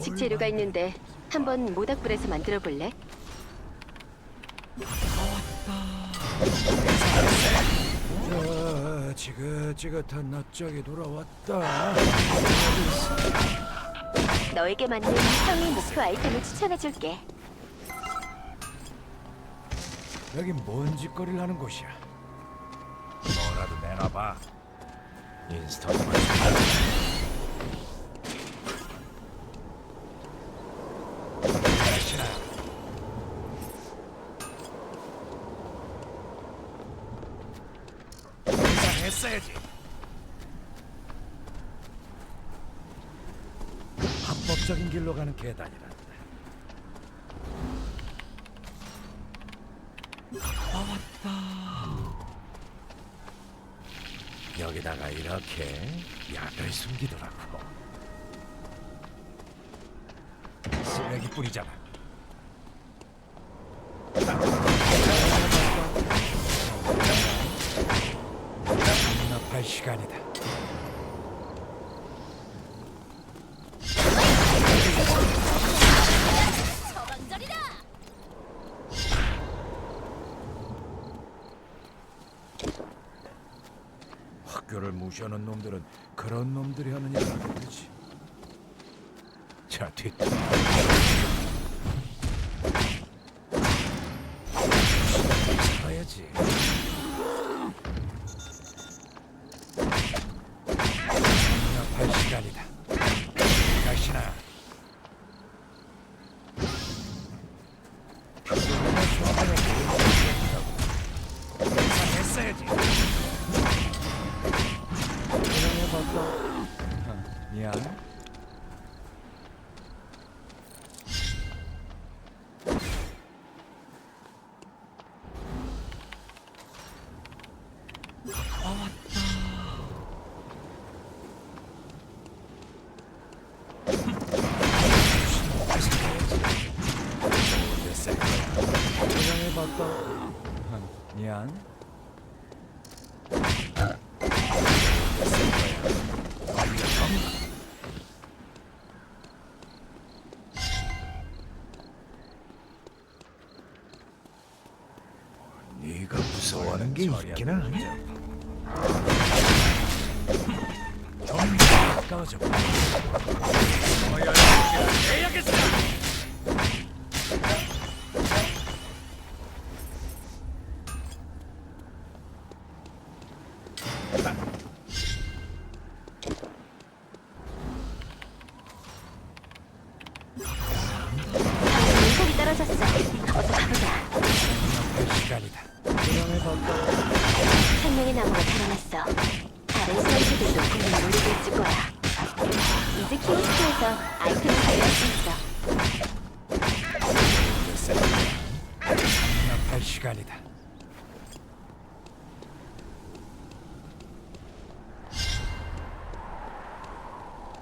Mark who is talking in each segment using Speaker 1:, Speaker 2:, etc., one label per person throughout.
Speaker 1: 음식 재료가 있는데 한번 모닥불에서 만들어 볼래?
Speaker 2: 자, 지긋지긋한 낯짝이 돌아왔다.
Speaker 1: 너에게 맞는 상위 목표 아이템을 추천해 줄게.
Speaker 2: 여긴 뭔 짓거리를 하는 곳이야? 뭐라도 내놔봐. 인스턴트만 다시나. 했어야지. 합법적인 길로 가는 계단이란다. 여기다가 이렇게 약을 숨기더라고. 쓰레기 뿌리잖아. 시간이다. 학교를 무시하는 놈들은 그런 놈들이 하는 일을 하게 되지. 자, 뒤 미안. 네가 무서워하는 게 있기는 하냐? 좀 가까워져.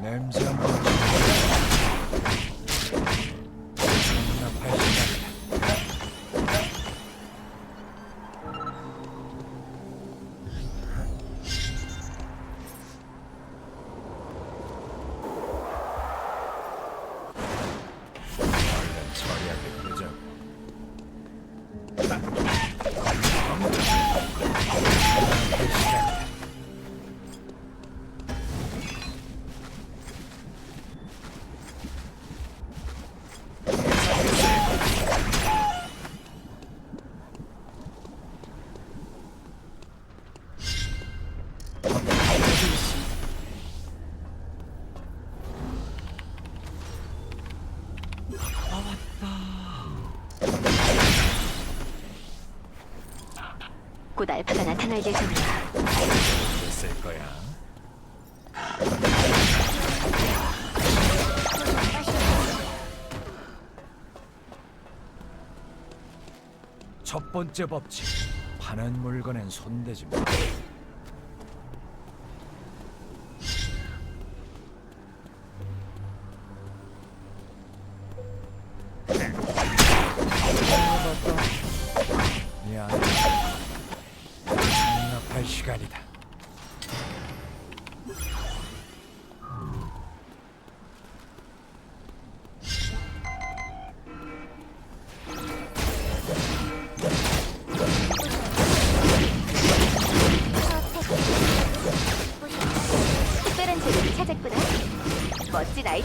Speaker 2: 반납할 거야. 첫 번째 법칙. 파는 물건엔 손대지 마.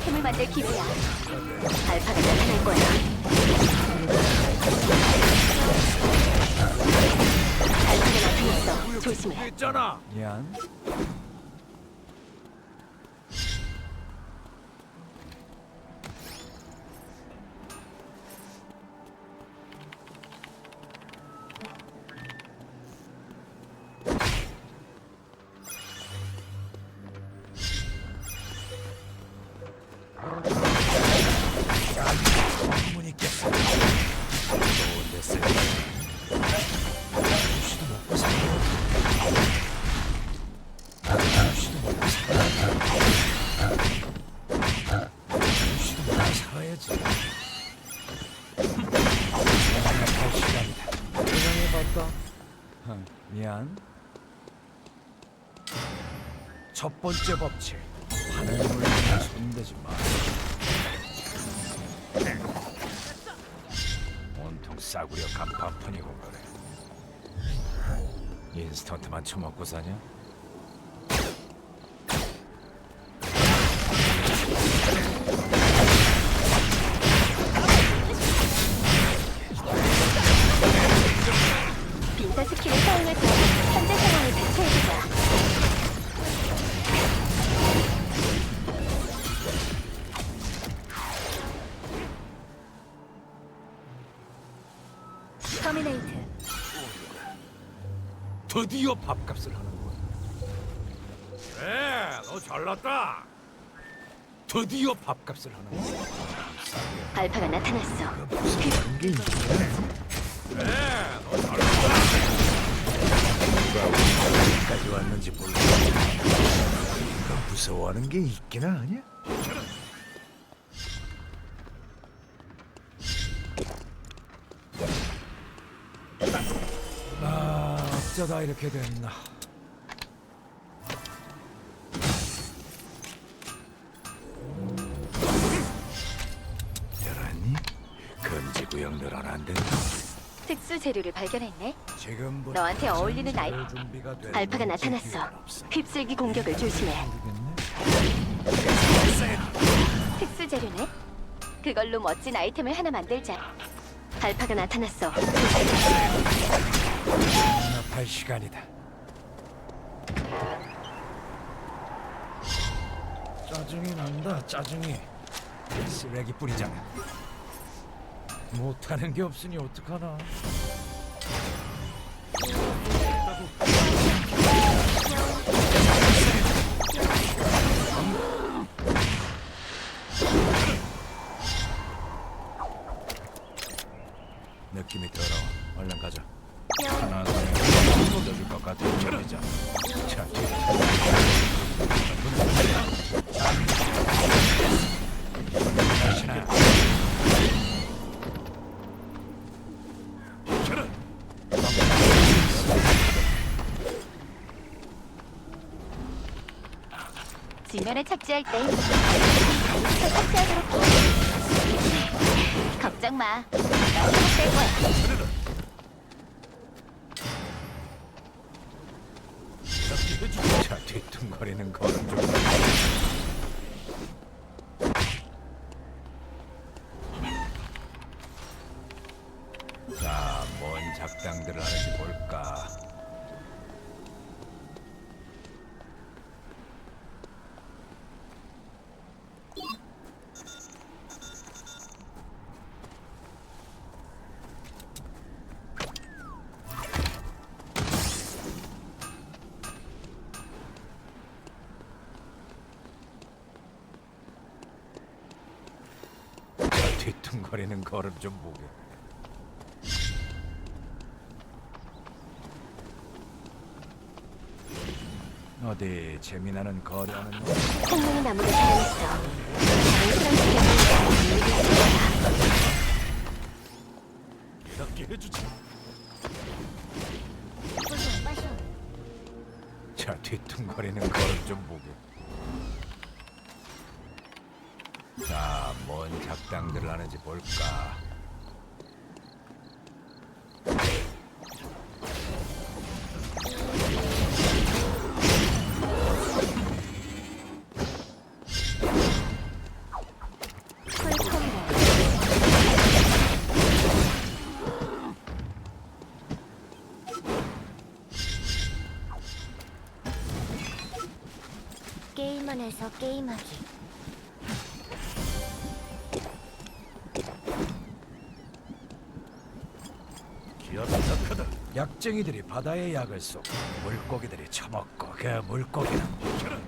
Speaker 1: 아이템을 만들 기회야. 알파가 나타날 거야. 알파가 나타났어. 조심해.
Speaker 2: 했잖아. 미안. 미안. 첫 번째 법칙. 향해 손대지 마. 온통 싸구려 간판뿐이고 그래. 인스턴트만 처먹고 사냐? 드디어 밥값을 하는군. 그래, 너 잘났다. 드디어 밥값을 하는군.
Speaker 1: 알파가 나타났어.
Speaker 2: 그래, 너 잘났다. 누가 우리까지 왔는지 몰라. 너 무서워하는 게 있기나 하냐? 어쩌다 이렇게 됐나? 열었니? 금지 구역 늘어난다.
Speaker 1: 특수 재료를 발견했네.
Speaker 2: 지금부터
Speaker 1: 너한테 어울리는 아이-
Speaker 2: 준비가 된
Speaker 1: 알파가 나타났어.
Speaker 2: 기회는 없어.
Speaker 1: 휩쓸기 공격을 조심해.
Speaker 2: 모르겠네.
Speaker 1: 특수 재료네. 그걸로 멋진 아이템을 하나 만들자. 알파가 나타났어.
Speaker 2: 연합할 시간이다. 짜증이 난다. 짜증이. 쓰레기 뿌리잖아. 못하는 게 없으니 어떡하나. 느낌이 들어. 얼른 가자. 하나 쏟아줄 것 같은 저러자. 자, 다시나. 저런.
Speaker 1: 지면에 착지할 때잘 착지하도록 해. 걱정 마. 나 회복될 거야.
Speaker 2: 자, 뒤뚱거리는 걸 뒤뚱거리는 걸음 좀 보게. 어디 재미나는 거래하는 거?
Speaker 1: 생명의 나무를 사용했어. 다른 사람들에게
Speaker 2: 이렇게 해주지. 뭔 작당들을 하는지 볼까.
Speaker 1: 게임 안에서 게임하기
Speaker 2: 크다. 약쟁이들이 바다의 약을 쏘고 물고기들이 처먹고 그 물고기는 먹혀라.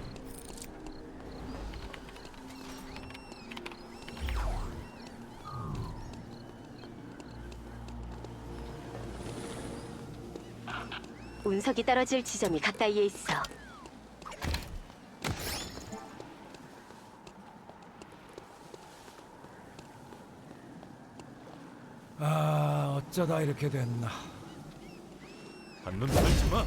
Speaker 1: 운석이 떨어질 지점이 가까이에 있어.
Speaker 2: 아 어쩌다 이렇게 됐나.
Speaker 3: 한눈 팔지 마.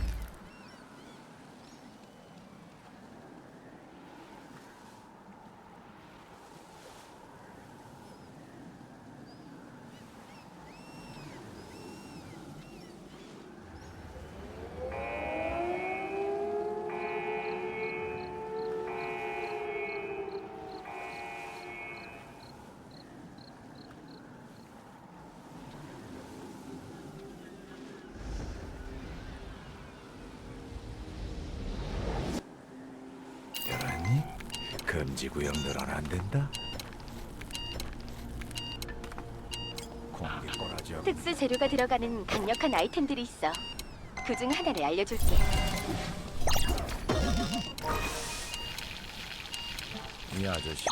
Speaker 2: 들었니? 금지 구역 늘어나 안 된다. 공기 꼬라지
Speaker 1: 특수 재료가 들어가는 강력한 아이템들이 있어. 그 중 하나를 알려줄게.
Speaker 2: 이 아저씨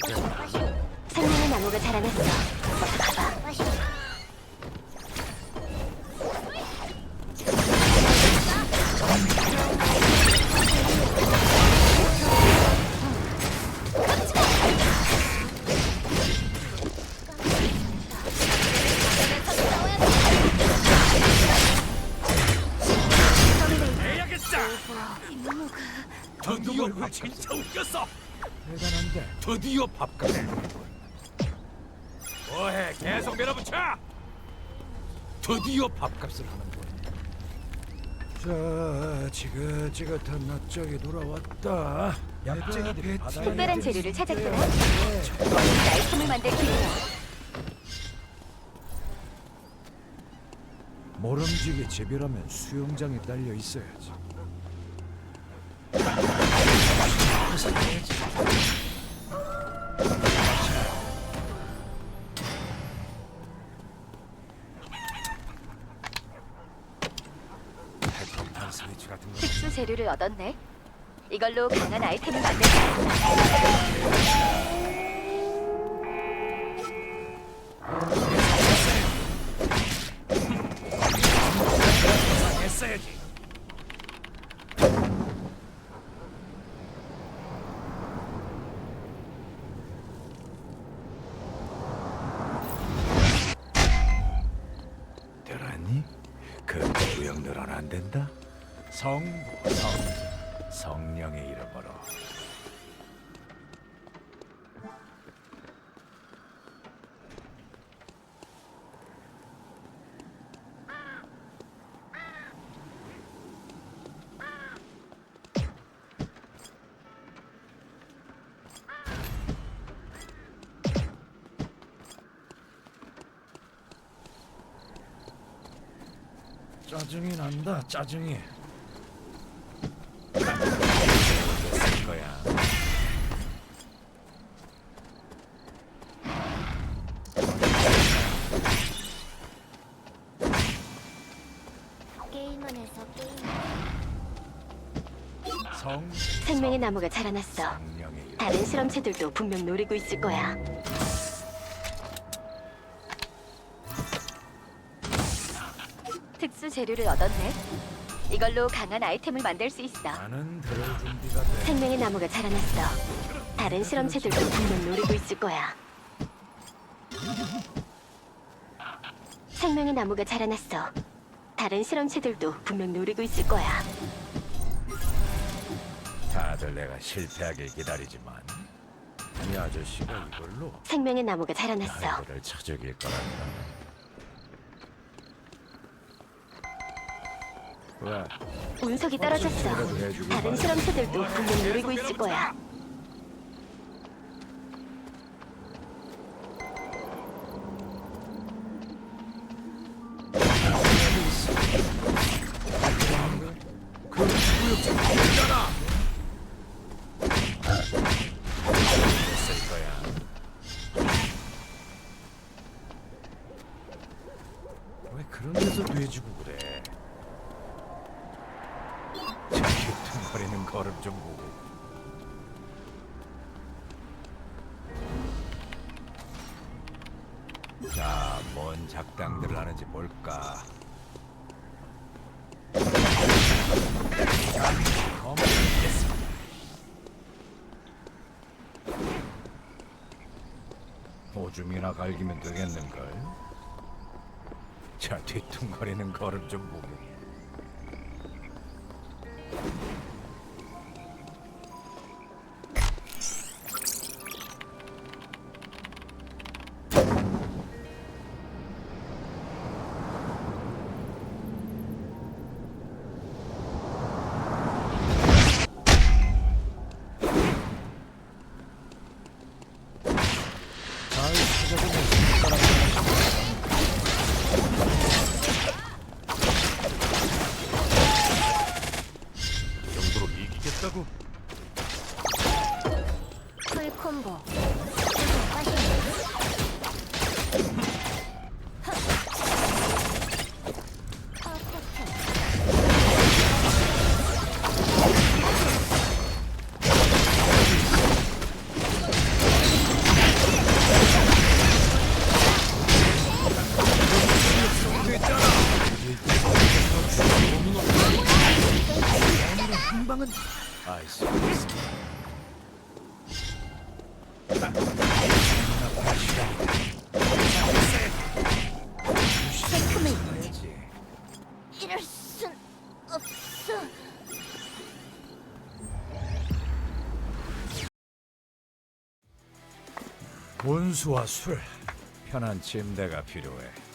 Speaker 1: 생명의 나무가 자라났어. 어서 가봐.
Speaker 3: 드디어 밥값. 뭐해? 계속 밀어붙여. 드디어 밥값을 하는군.
Speaker 2: 자 지긋지긋한 낮적이 돌아왔다. 약쟁이들이 바다의
Speaker 1: 특별한
Speaker 2: 약을
Speaker 1: 재료를 찾았구나. 이 아이템을 만들 기회야.
Speaker 2: 모름지기 집이라면 수영장에 딸려 있어야지.
Speaker 1: 특수 재료를 얻었네. 이걸로 강한 아이템을 만들 수.
Speaker 2: 성부 성 성령의 이름으로. 짜증이 난다. 짜증이. 성
Speaker 1: 생명의 나무가 자라났어.
Speaker 2: 성령의 이름.
Speaker 1: 다른 실험체들도 분명 노리고 있을 거야. 특수 재료를 얻었네. 이걸로 강한 아이템을 만들 수 있어.
Speaker 2: 나는 들을 준비가 돼.
Speaker 1: 생명의 나무가 자라났어. 다른 실험체들도 분명 노리고 있을 거야. 생명의 나무가 자라났어. 다른 실험체들도 분명 노리고 있을 거야.
Speaker 2: 다들 내가 실패하길 기다리지만 이 아저씨가 이걸로
Speaker 1: 생명의 나무가 자라났어.
Speaker 2: 아이들을 쳐죽일 거란다. 왜?
Speaker 1: 운석이 떨어졌어. 다른 실험체들도 분명 노리고 있을 거야.
Speaker 2: 그런 데서 돼지고 그래. 저기 퉁거리는 걸음 좀 보고. 자, 뭔 작당들을 하는지 볼까. 검겠습니다. 오줌이나 갈기면 되겠는걸? 자, 뒤뚱거리는 걸음 좀 보게.
Speaker 3: 이기
Speaker 2: 온수와 술, 편한 침대가 필요해.